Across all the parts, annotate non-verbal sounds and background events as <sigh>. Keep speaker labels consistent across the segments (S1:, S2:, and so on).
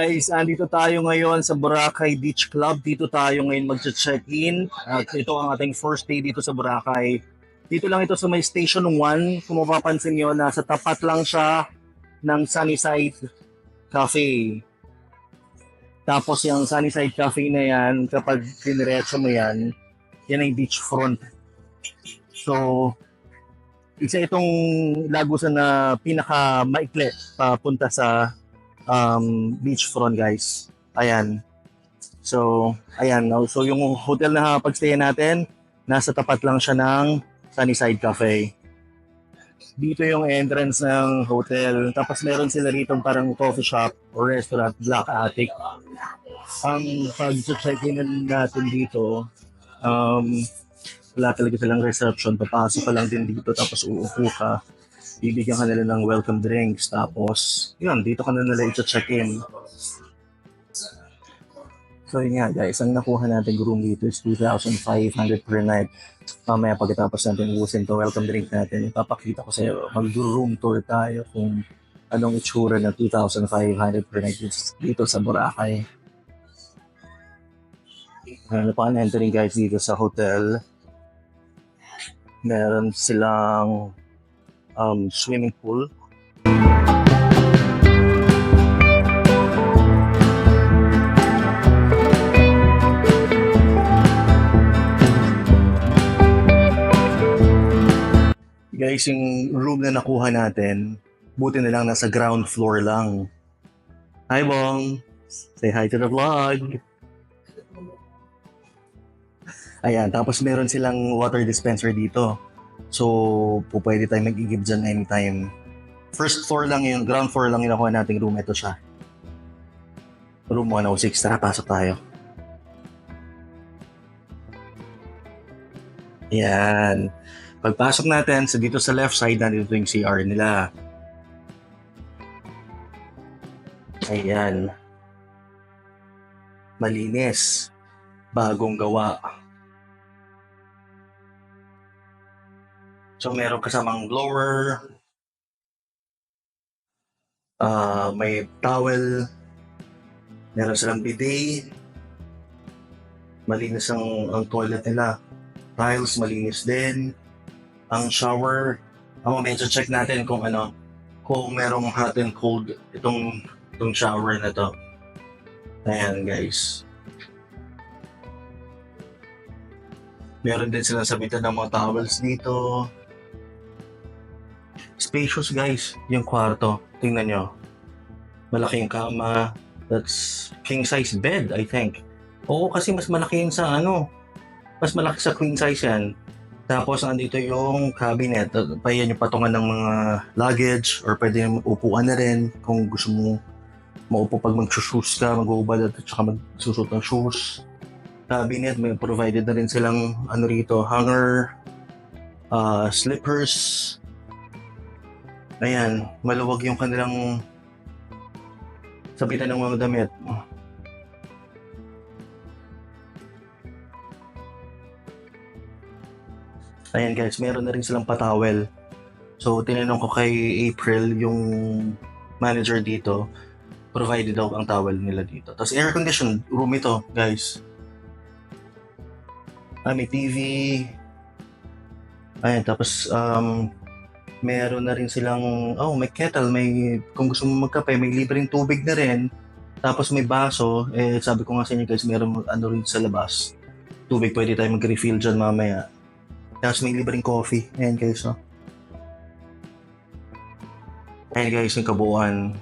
S1: Guys, andito tayo ngayon sa Boracay Beach Club. Dito tayo ngayon mag-check-in. At ito ang ating first day dito sa Boracay. Dito lang ito sa may Station 1. Kung mapapansin nyo, nasa tapat lang siya ng Sunnyside Cafe. Tapos yung Sunnyside Cafe na yan, kapag diniretso mo yan, yan ay beachfront. So, isa itong lagusan na pinaka maikli papunta sa um, beachfront guys. Ayan. So, ayan. So, yung hotel na pagstay natin, nasa tapat lang siya ng Sunnyside Cafe. Dito yung entrance ng hotel. Tapos meron sila rito parang coffee shop or restaurant, Black Attic. Ang pag-check-in natin dito, um, wala talaga silang reception. Papasok ka lang din dito tapos uupo ka bibigyan ka nila ng welcome drinks. Tapos, yun, dito ka na nila i-check-in. So yun nga guys, ang nakuha natin room dito is 2,500 per night. Mamaya pagkatapos natin ubusin to welcome drink natin, ipapakita ko sa iyo. Mag-room tour tayo kung anong itsura ng 2,500 per night dito- sa Boracay. Ano pa entering guys dito sa hotel. Meron silang um, swimming pool. Guys, yung room na nakuha natin, buti na lang nasa ground floor lang. Hi, Bong! Say hi to the vlog! Ayan, tapos meron silang water dispenser dito. So, po pwede tayo mag-give dyan anytime. First floor lang yun, ground floor lang yung nakuha nating room. Ito siya. Room 106. Tara, pasok tayo. Yan. Pagpasok natin, sa dito sa left side, nandito yung CR nila. Ayan. Malinis. Bagong gawa. So meron kasamang blower, ah may towel, meron silang bidet, malinis ang, ang toilet nila, tiles malinis din, ang shower, ang medyo check natin kung ano, kung merong hot and cold itong, itong shower na to. Ayan guys. Meron din silang sabitan ng mga towels dito. Spacious guys, yung kwarto. Tingnan nyo. Malaking kama. That's king size bed, I think. Oo, kasi mas malaki yun sa ano. Mas malaki sa queen size yan. Tapos andito yung cabinet. Payan yung patungan ng mga luggage or pwede yung upuan na rin kung gusto mo maupo pag mag-shoes ka, mag-uubad at saka magsusot ng shoes. Cabinet, may provided na rin silang ano rito, hanger, uh, slippers, Ayan, maluwag yung kanilang sabitan ng mga damit. Ayan guys, meron na rin silang patawel. So, tinanong ko kay April, yung manager dito, provided daw ang towel nila dito. Tapos air conditioned room ito, guys. Ah, may TV. Ayan, tapos um, meron na rin silang, oh, may kettle, may, kung gusto mo magkape, may libreng tubig na rin. Tapos may baso, eh, sabi ko nga sa inyo guys, meron ano rin sa labas. Tubig, pwede tayo mag-refill dyan mamaya. Tapos may libreng coffee. Ayan guys, oh. Ayan guys, yung kabuuan.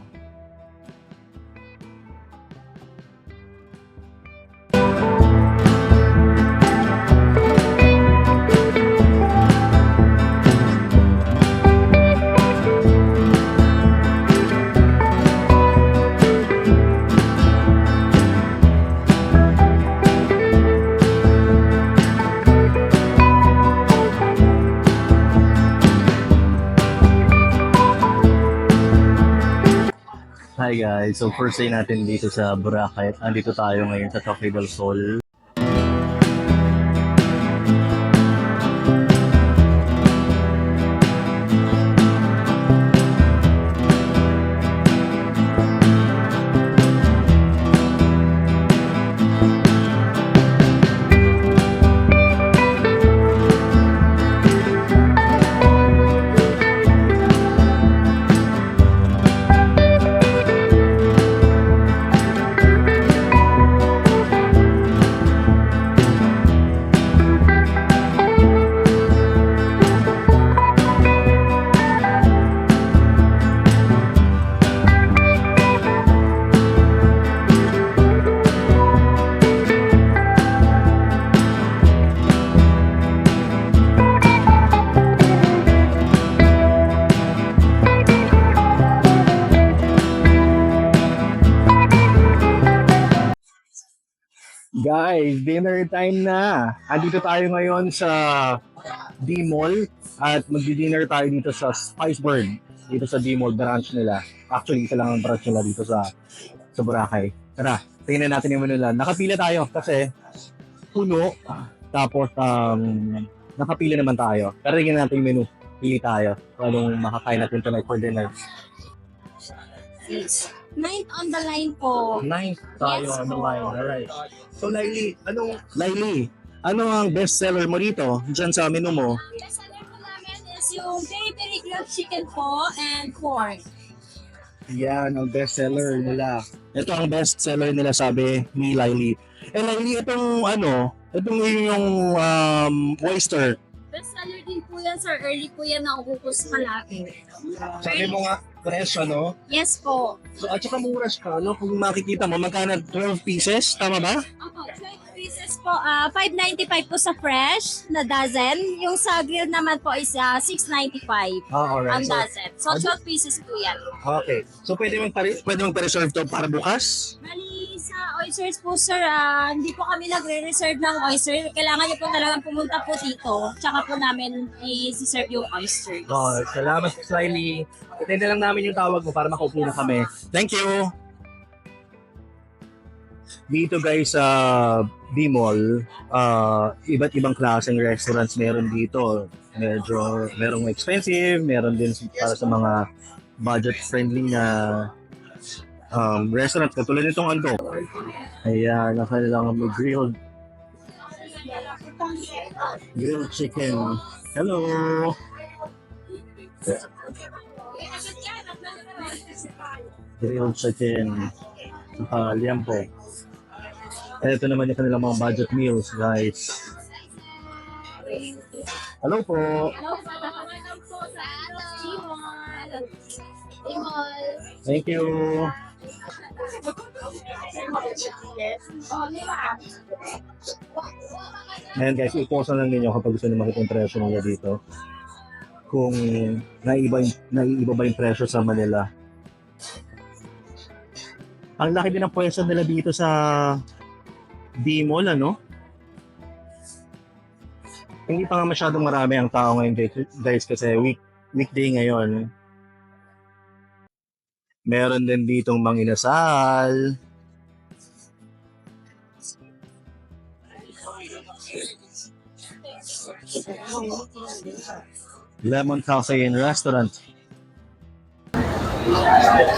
S1: Hi guys, so first day natin dito sa Boracay. Andito tayo ngayon sa Cafe del Sol. Dinner time na. Andito tayo ngayon sa D-Mall at magdi-dinner tayo dito sa Spice Bird. Dito sa D-Mall branch nila. Actually, isa lang ang branch nila dito sa sa Boracay. Tara, tingnan natin yung menu nila. Nakapila tayo kasi puno. Tapos, um, nakapila naman tayo. Pero tingnan natin yung menu. Pili tayo. Anong makakain natin tonight for dinner.
S2: Ninth on the line po.
S1: Ninth tayo
S2: Yes,
S1: on the
S2: po.
S1: line. Alright. So, Laili, anong... Laili, ano ang best seller mo dito? Diyan sa menu mo?
S2: Best seller po namin is yung peri-peri grilled chicken po and pork.
S1: Yan, ang best seller nila. Ito ang best seller nila, sabi ni Laili. Eh, Laili, itong ano, itong yung um, oyster.
S2: Best seller din po yan, sir. Early po yan na ukukos malaki.
S1: Sabi mo nga, fresh, ano?
S2: Yes po.
S1: So, at saka mura siya, no? Kung makikita mo, magkano 12 pieces? Tama ba?
S2: Opo, 12 pieces po. ah 5.95 po sa fresh na dozen. Yung sa grill naman po is ah, 6.95
S1: Ah,
S2: ang dozen. So, 12 pieces po yan.
S1: okay. So, pwede mong, pare- pwede mong pa-reserve to para bukas?
S2: Bali, oysters po, sir, ah, hindi po kami nagre-reserve ng oyster. Kailangan niyo po talagang pumunta po dito. Tsaka po namin i-serve yung oysters.
S1: Oh, salamat Slyly. Itayin na lang namin yung tawag mo para makaupo na kami. Thank you! Dito guys sa D-Mall, ah, iba't ibang klaseng restaurants meron dito. Medyo merong expensive, meron din para sa mga budget-friendly na um, restaurant. Katulad nitong ano. Ayan, ang kanilang grilled grilled chicken. Hello! grilled chicken, uh, liampo. Ito naman yung kanilang mga budget meals, guys. Hello po. Thank you. Ayan guys, i-pause na lang ninyo kapag gusto nyo makita yung presyo nila dito. Kung naiiba, naiiba ba yung presyo sa Manila. Ang laki din ng pwesto nila dito sa D-Mall, ano? Hindi pa nga masyadong marami ang tao ngayon guys kasi week, weekday ngayon. Meron din ditong manginasal. Lemon Cafe and Restaurant.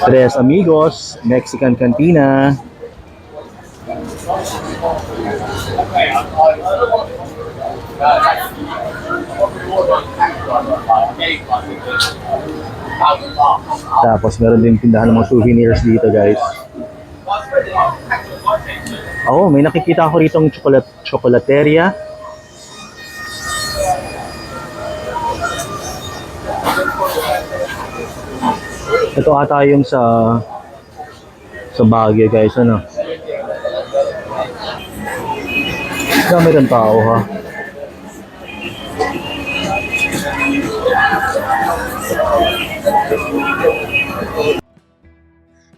S1: Tres Amigos, Mexican Cantina. Tapos meron din tindahan ng mga souvenirs dito guys. Oo, may nakikita ako rito ng chocolate, chocolateria. Ito ata yung sa sa Baguio guys, ano? Dami rin tao ha.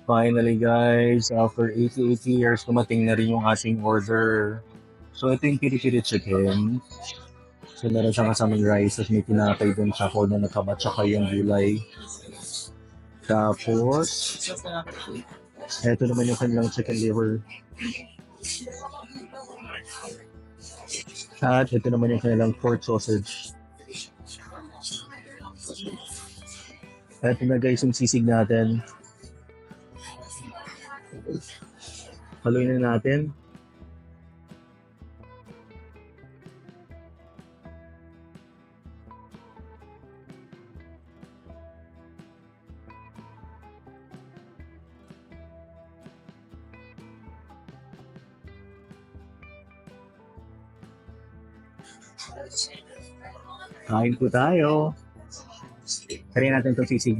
S1: Finally guys, after 88 years, tumating na rin yung ating order. So ito yung piri-piri chicken. So meron siyang kasamang rice, tapos may tinapay dun sa ko na nakaba, tsaka yung gulay. Tapos, ito naman yung kanilang chicken liver. At ito naman yung kanilang pork sausage. Ito na guys yung sisig natin. Haluin na natin. Kain po tayo. Kaya natin itong sisig.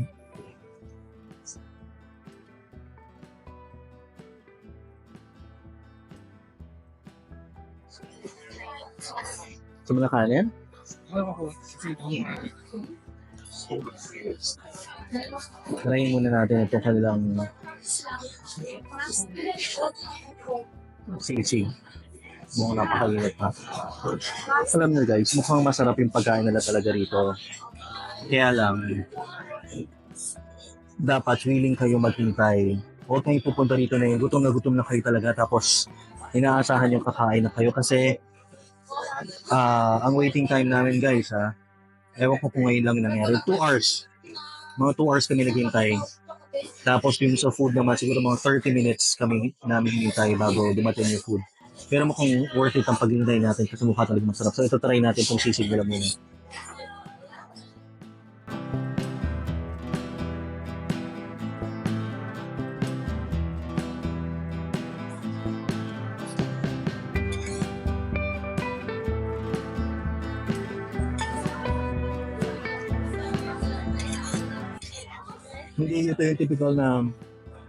S1: Gusto mo na kanin? Try muna natin itong kanilang sisig. Mukhang napakainit pa. Alam niyo guys, mukhang masarap yung pagkain nila talaga rito. Kaya lang, dapat willing kayo maghintay. Huwag kayong pupunta rito na yung gutom na gutom na kayo talaga tapos inaasahan yung kakain na kayo kasi ah ang waiting time namin guys ha, ewan ko kung ngayon lang nangyari, 2 hours. Mga 2 hours kami naghintay. Tapos yung sa food naman, siguro mga 30 minutes kami namin hintay bago dumating yung food. Pero mukhang worth it ang paghintay natin kasi mukha talaga masarap. So ito try natin itong sisig nila muna. Hindi ito yung typical na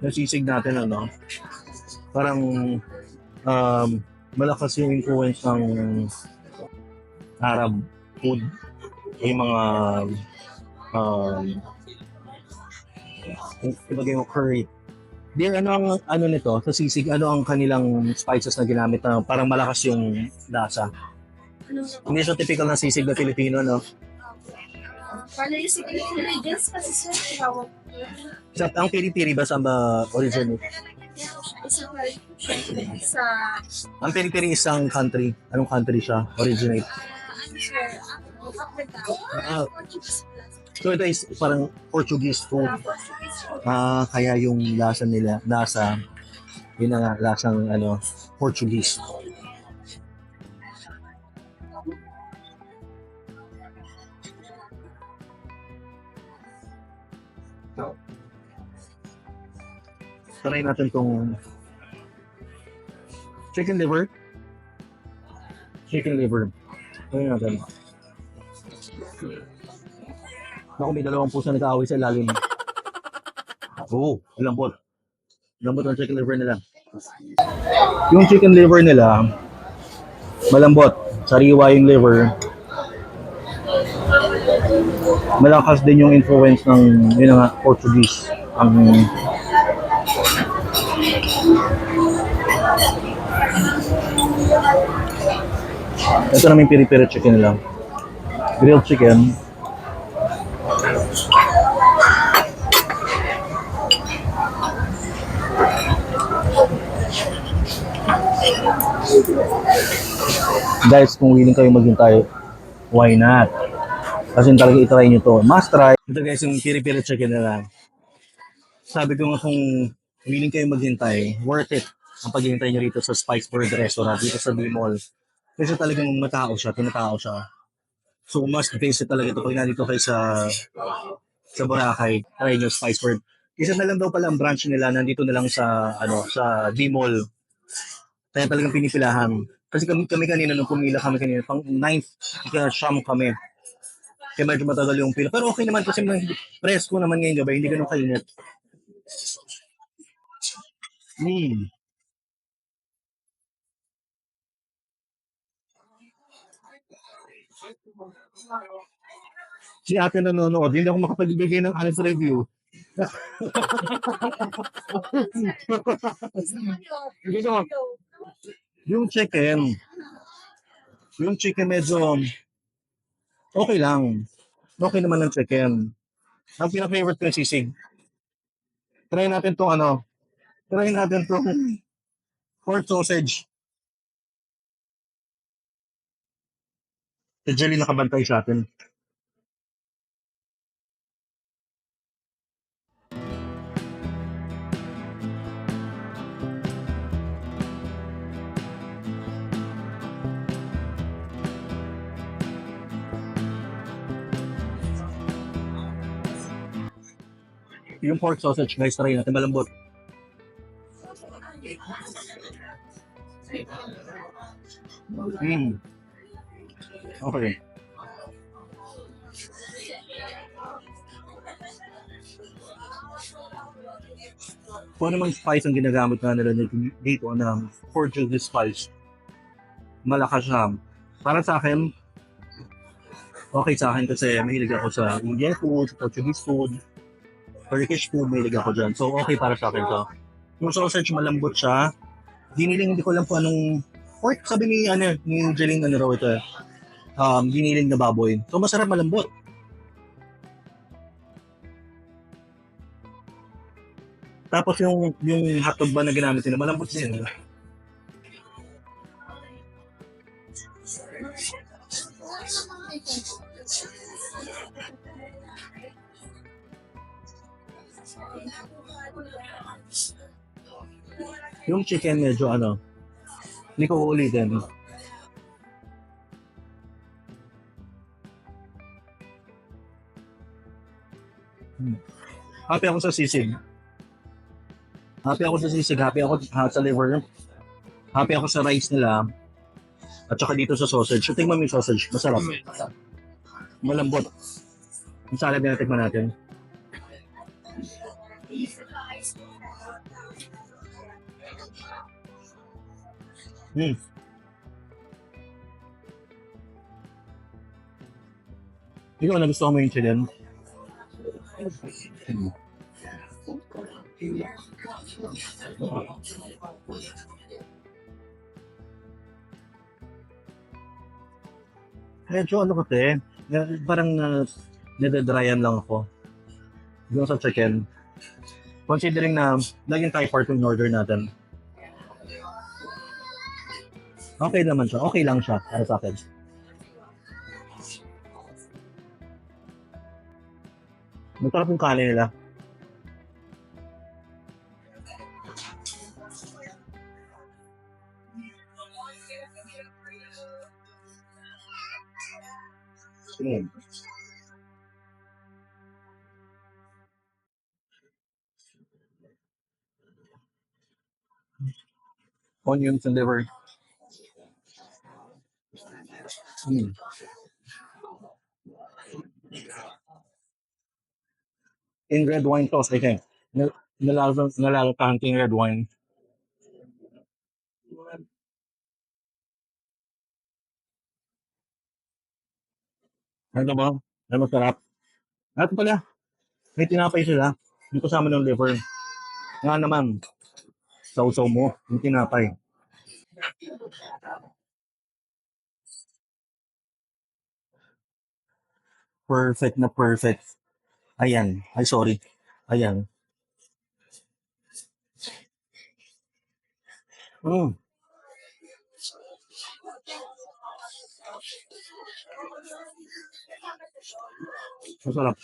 S1: nasisig natin, ano? Parang um, malakas yung influence ng Arab food. Yung mga um, iba yung curry. Dear, ano ang ano nito sa sisig? Ano ang kanilang spices na ginamit na parang malakas yung lasa? Hindi siya typical na sisig na Filipino, no?
S2: Paano yung siguro ingredients kasi sir? Tawag
S1: Sa, ang piri-piri ba saan ba originate?
S2: Isang sa
S1: Ang piri-piri isang country. Anong country siya? Originate.
S2: ano sir, ang Africa.
S1: Ah, so ito is parang Portuguese food. Ah, kaya yung lasa nila, lasa, yun na nga, lasang ano, Portuguese. Try natin tong chicken liver. Chicken liver. Try natin. Ako may dalawang pusa nag-aaway sa ilalim. <laughs> Oo, oh, lambot. Lambot ang chicken liver nila. Yung chicken liver nila, malambot. Sariwa yung liver. Malakas din yung influence ng, yun nga, Portuguese. Ang Ito namin piri-piri chicken nila. Grilled chicken. Guys, kung willing kayo maghintay, why not? Kasi talaga itry nyo to. Must try. Ito guys, yung piri-piri chicken nila. Sabi ko nga kung willing kayo maghintay, worth it ang paghihintay nyo rito sa Spice Bird Restaurant dito sa B-Mall. Kasi talagang matao siya, tinatao siya. So must visit talaga ito pag nandito kayo sa sa Boracay, try nyo Spice Bird. Isa na lang daw pala ang branch nila, nandito na lang sa ano sa D-Mall. Kaya talagang pinipilahan. Kasi kami, kami kanina nung pumila kami kanina, pang 9th kaya siyam kami. Kaya medyo matagal yung pila. Pero okay naman kasi presko naman ngayong gabi, hindi ganun kainit. Hmm. Si ate nanonood, hindi ako makapagbigay ng honest review. Hindi ko, yung chicken, yung chicken medyo okay lang. Okay naman ng chicken. Ang pinaka-favorite ko yung sisig. Try natin tong ano, try natin tong pork sausage. Si Jelly nakabantay sa atin. Yung pork sausage, guys, try natin malambot. Mm. Okay. Kung ano mang spice ang ginagamit nga nila dito, ng Portuguese spice, malakas siya. Para sa akin, okay sa akin kasi mahilig ako sa Indian food, Portuguese food, Turkish food, mahilig ako dyan. So, okay para sa akin to. Yung sausage, malambot siya. Diniling, hindi ko alam po anong pork, sabi ni, ano, ni Jeline, ano raw ito eh. Um, giniling na baboy. So, masarap malambot. Tapos yung yung hotdog ba na ginamit nila, malambot din. Yung chicken medyo ano, hindi ko uulitin. Happy ako sa sisig. Happy ako sa sisig, happy ako sa liver. Happy ako sa rice nila. At saka dito sa sausage. So, tingnan mo yung sausage. Masarap. Malambot. Yung salad na tikman natin. Hmm. Ikaw, nagustuhan mo yung chicken? Hmm. Medyo ano kasi, na- parang uh, nadadryan lang ako. Yung sa chicken. Considering na laging Thai part yung order natin. Okay naman siya. Okay lang siya para sa akin. Masarap yung kanin nila. Onions and liver. Mm. In red wine sauce, I think. Nal- Nalalo, nalalo yung red wine. Ano ba? Ano masarap? At pala, may tinapay sila. Yung kasama ng liver. Nga naman, sausaw mo, yung tinapay. Perfect na perfect. Ayan. Ay, sorry. Ayan. Mm. Masarap.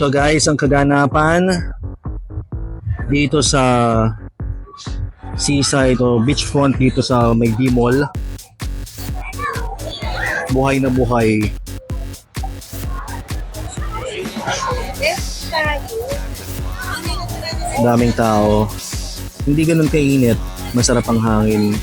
S1: Ito guys, ang kaganapan dito sa seaside o beachfront dito sa Magdi Mall. Buhay na buhay. Daming tao. Hindi ganun kainit. Masarap ang hangin.